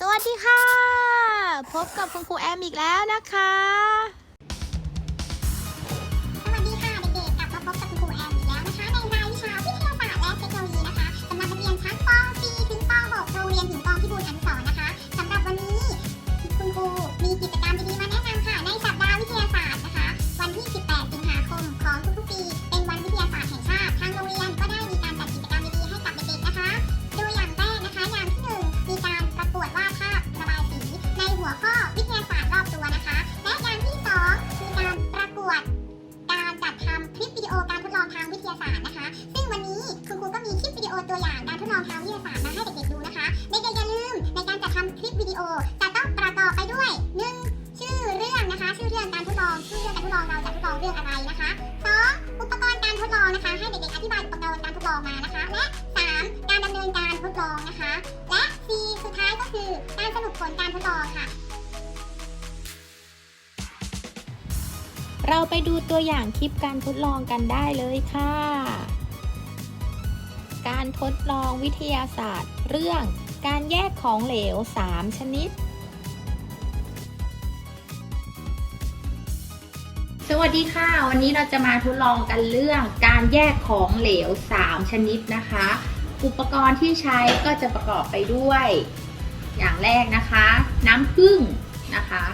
สวัสดีค่ะ พบกับคุณครูแอมอีกแล้วนะคะ สวัสดีค่ะเด็กๆกลับมาพบกับคุณครูแอมอีกแล้วนะคะ ในรายวิชาวิทยาศาสตร์และเทคโนโลยีนะคะสำหรับนักเรียนชั้นป .4 ถึงป .6 โรงเรียนหินกองพิบูลอนุสรณ์นะคะสำหรับวันนี้คุณครู ลิปวิดีโอการทดลองทางวิทยาศาสตร์นะคะ ซึ่งวันนี้คุณครูก็มีคลิปวิดีโอตัวอย่างการทดลองทางวิทยาศาสตร์มาให้เด็กๆดูนะคะเด็กๆอย่าลืมในการจัดทำคลิปวิดีโอจะต้องประกอบไปด้วยหนึ่งชื่อเรื่องนะคะ ชื่อเรื่องการทดลองชื่อเรื่องการทดลองเราจะทดลองเรื่องอะไรนะคะสองอุปกรณ์การทดลองนะคะ ให้เด็กๆอธิบายอุปกรณ์การทดลองมานะคะ และสามการดำเนินการทดลองนะคะ และสี่สุดท้ายก็คือการสรุปผลการทดลองค่ะ เราไปดูตัวอย่างคลิปการทดลองกันได้เลยค่ะ การทดลองวิทยาศาสตร์ เรื่องการแยกของเหลว 3 ชนิด สวัสดีค่ะ วันนี้เราจะมาทดลองกันเรื่องการแยกของเหลว 3 ชนิดนะคะ อุปกรณ์ที่ใช้ก็จะประกอบไปด้วย อย่างแรกนะคะ น้ำผึ้งนะคะ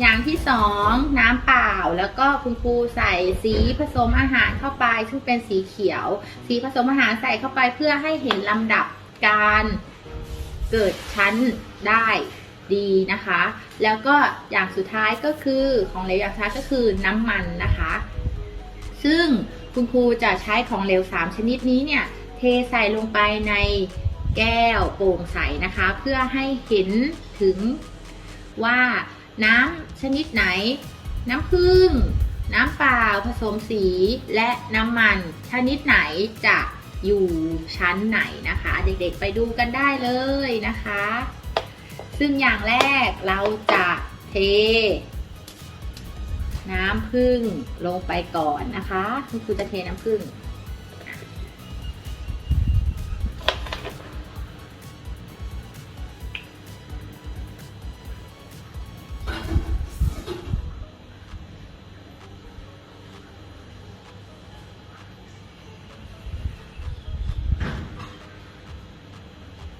อย่างที่สองน้ำเปล่าแล้วก็คุณครูใส่สีผสมอาหารเข้าไปซึ่งเป็นสีเขียว สีผสมอาหารใส่เข้าไปเพื่อให้เห็นลำดับการเกิดชั้นได้ดีนะคะ แล้วก็อย่างสุดท้ายก็คือของเหลวอย่างสุดท้ายก็คือน้ำมันนะคะ ซึ่งคุณครูจะใช้ของเหลว 3 ชนิดนี้เนี่ยเทใส่ลงไปในแก้วโปร่งใสนะคะ เพื่อให้เห็นถึงว่า น้ำชนิดไหน น้ำผึ้งน้ำเปล่าผสมสีและน้ำมัน ชนิดไหนจะอยู่ชั้นไหนนะคะ เด็กๆไปดูกันได้เลยนะคะ ซึ่งอย่างแรกเราจะเท น้ำผึ้งลงไปก่อนนะคะคุณครูจะเทน้ำผึ้ง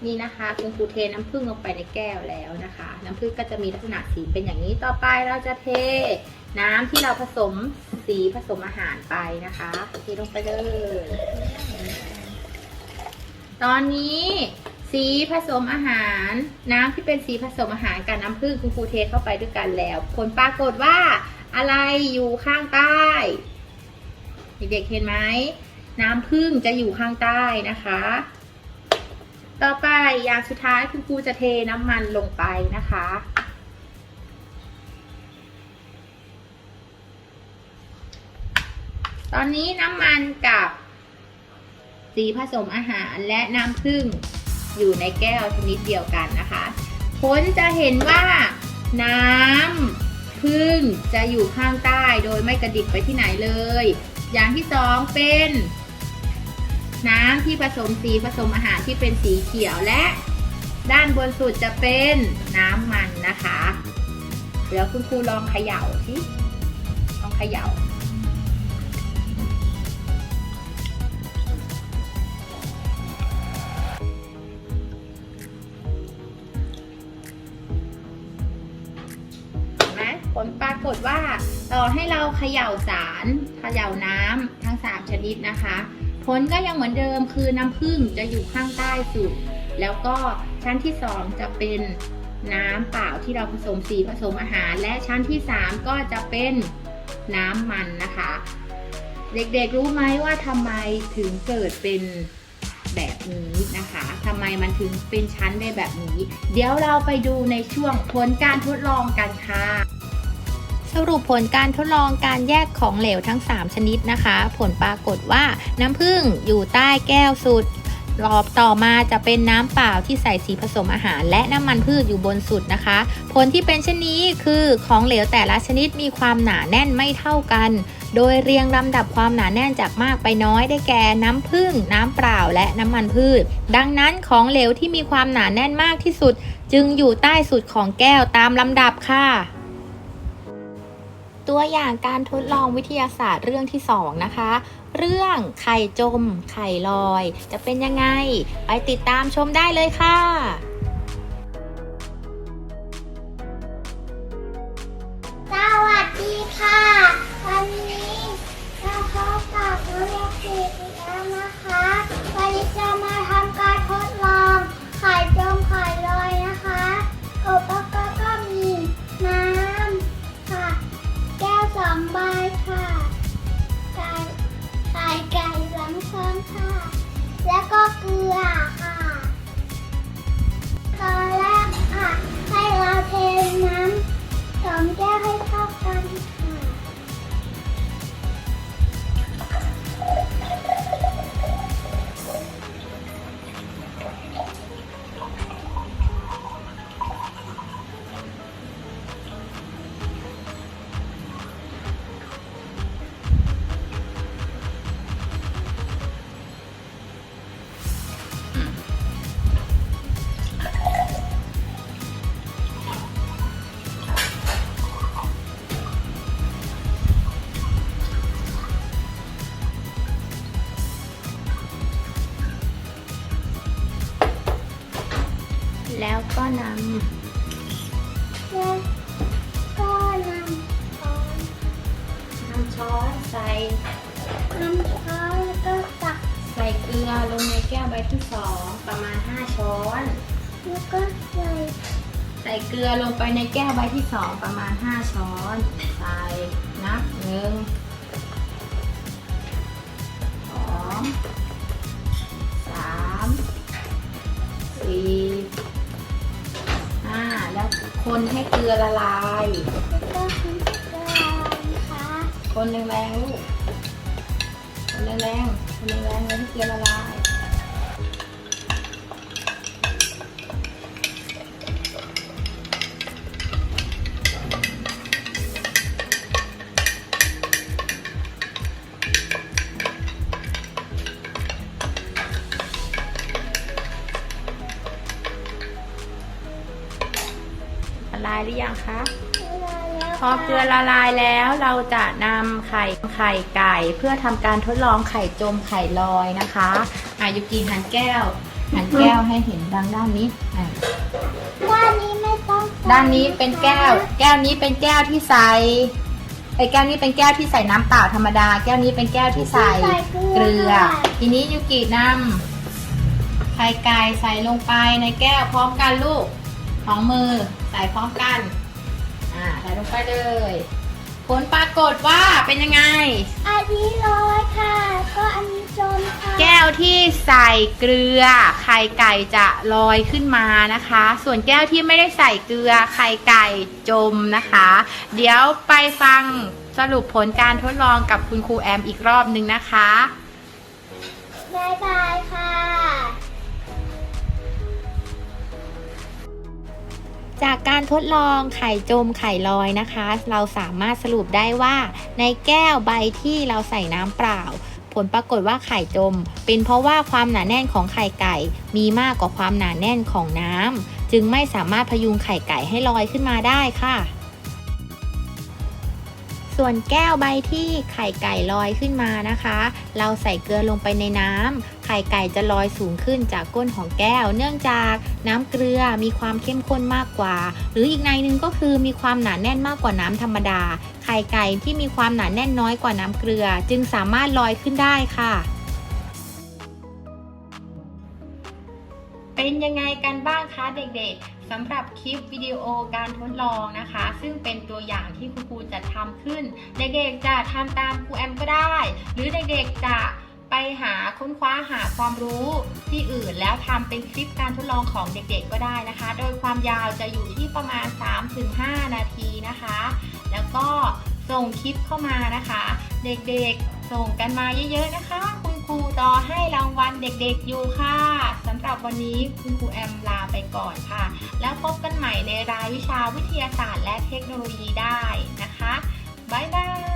นี่นะคะคุณครูเทน้ำผึ้งลงไปในแก้วแล้วนะคะ น้ำผึ้งก็จะมีลักษณะสีเป็นอย่างนี้ต่อไปเราจะเทน้ำที่เราผสมสีผสมอาหารไปนะคะเทลงไปเลย ตอนนี้สีผสมอาหาร น้ำที่เป็นสีผสมอาหารกับน้ำผึ้งคุณครูเทเข้าไปด้วยกันแล้ว ผลปรากฏว่าอะไรอยู่ข้างใต้เด็กๆเห็นไหมน้ำผึ้งจะอยู่ข้างใต้นะคะ ต่อไปอย่างสุดท้ายคุณครูจะเทน้ำมันลงไปนะคะ ตอนนี้น้ำมันกับสีผสมอาหารและน้ำผึ้งอยู่ในแก้วชนิดเดียวกันนะคะผลจะเห็นว่าน้ำผึ้งจะอยู่ข้างใต้โดยไม่กระดิกไปที่ไหนเลย อย่างที่สองเป็น น้ำที่ผสมสีผสมอาหารที่เป็นสีเขียวและด้านบนสุดจะเป็นน้ำมันนะคะ เดี๋ยวคุณครูลองเขย่าสิลองเขย่านไหมผลปรากฏว่าต่อให้เราเขย่าสารเขย่าน้ำทั้ง 3 ชนิดนะคะ ผลก็ยังเหมือนเดิมคือน้ำผึ้งจะอยู่ข้างใต้สุด แล้วก็ชั้นที่ 2 จะเป็นน้ำเปล่าที่เราผสมสีผสมอาหาร และชั้นที่ 3 ก็จะเป็นน้ำมันนะคะ เด็กๆรู้ไหมว่าทำไมถึงเกิดเป็นแบบนี้นะคะทำไมมันถึงเป็นชั้นได้แบบนี้ เดี๋ยวเราไปดูในช่วงผลการทดลองกันค่ะ สรุปผลการทดลองการแยกของเหลวทั้ง 3 ชนิดนะคะ ผลปรากฏว่าน้ำผึ้งอยู่ใต้แก้วสุดรอบต่อมาจะเป็นน้ำเปล่าที่ใส่สีผสมอาหาร และน้ำมันพืชอยู่บนสุดนะคะ ผลที่เป็นเช่นนี้คือของเหลวแต่ละชนิดมีความหนาแน่นไม่เท่ากัน โดยเรียงลำดับความหนาแน่นจากมากไปน้อยได้แก่น้ำผึ้งน้ำเปล่าและน้ำมันพืช ดังนั้นของเหลวที่มีความหนาแน่นมากที่สุด จึงอยู่ใต้สุดของแก้วตามลำดับค่ะ ตัวอย่างการทดลองวิทยาศาสตร์เรื่องที่ 2 นะคะ เรื่องไข่จม ไข่ลอย จะเป็นยังไง ไปติดตามชมได้เลยค่ะ แล้วก็นำแล้วก็นำช้อนนำช้อนใส่นำช้อนแล้วก็ตักใส่เกลือลงในแก้วใบที่2ประมาณ 5 ช้อน แล้วก็ใส่ใส่เกลือลงไปในแก้วใบที่2ประมาณ 5 ช้อน ใส่นับหนึ่งสองสามสี่ ห้าแล้วคนให้เกลือละลายแล้วก็น้ำตาลนะคะคนแรงๆลูก คนแรงๆคนแรงๆเลยให้เกลือละลาย ละลายหรือยังคะแล้วพอเกลือละลายแล้วเราจะนำไข่ไข่ไก่เพื่อทำการทดลองไข่จมไข่ลอยนะคะอายุกีหันแก้วหันแก้วให้เห็นดังด้านนี้อะด้านนี้ไม่ต้องใส่ด้านนี้เป็นแก้ว แก้วนี้เป็นแก้วที่ใส่ไอ้แก้วนี้เป็นแก้วที่ใส่น้ำเปล่าธรรมดา แก้วนี้เป็นแก้วที่ใส่เกลือ ทีนี้ยูกินำไข่ไก่ใส่ลงไปในแก้วพร้อมกันลูกของมือใส่พร้อมกัน อ่า ใส่ลงไปเลย ผลปรากฏว่าเป็นยังไง อันนี้ร้อยค่ะ ก็อันนี้จมค่ะแก้วที่ใส่เกลือ ไข่ไก่จะลอยขึ้นมานะคะ ส่วนแก้วที่ไม่ได้ใส่เกลือ ไข่ไก่จมนะคะ เดี๋ยวไปฟังสรุปผลการทดลองกับคุณครูแอมอีกรอบนึงนะคะ บายบายค่ะ จากการทดลองไข่จมไข่ลอยนะคะ เราสามารถสรุปได้ว่า ในแก้วใบที่เราใส่น้ำเปล่า ผลปรากฏว่าไข่จม เป็นเพราะว่าความหนาแน่นของไข่ไก่ มีมากกว่าความหนาแน่นของน้ำจึงไม่สามารถพยุงไข่ไก่ให้ลอยขึ้นมาได้ค่ะส่วนแก้วใบที่ไข่ไก่ลอยขึ้นมานะคะ เราใส่เกลือลงไปในน้ำ ไข่ไก่จะลอยสูงขึ้นจากก้นของแก้ว เนื่องจากน้ำเกลือมีความเข้มข้นมากกว่า หรืออีกในหนึ่งก็คือมีความหนาแน่นมากกว่าน้ำธรรมดา ไข่ไก่ที่มีความหนาแน่นน้อยกว่าน้ำเกลือ จึงสามารถลอยขึ้นได้ค่ะ เป็นยังไงกันบ้างคะเด็กๆสำหรับคลิปวิดีโอการทดลองนะคะ ซึ่งเป็นตัวอย่างที่คุณครูจะทำขึ้น เด็กๆจะทำตามครูแอมก็ได้ หรือเด็กๆจะ ไปหาค้นคว้าหาความรู้ที่อื่นแล้วทำเป็นคลิปการทดลองของเด็กๆก็ได้นะคะ โดยความยาวจะอยู่ที่ประมาณ 3-5 นาทีนะคะ แล้วก็ส่งคลิปเข้ามานะคะ เด็กๆส่งกันมาเยอะๆนะคะ คุณครูรอให้รางวัลเด็กๆอยู่ค่ะสำหรับวันนี้คุณครูแอมลาไปก่อนค่ะ แล้วพบกันใหม่ในรายวิชาวิทยาศาสตร์และเทคโนโลยีได้นะคะบ๊ายบาย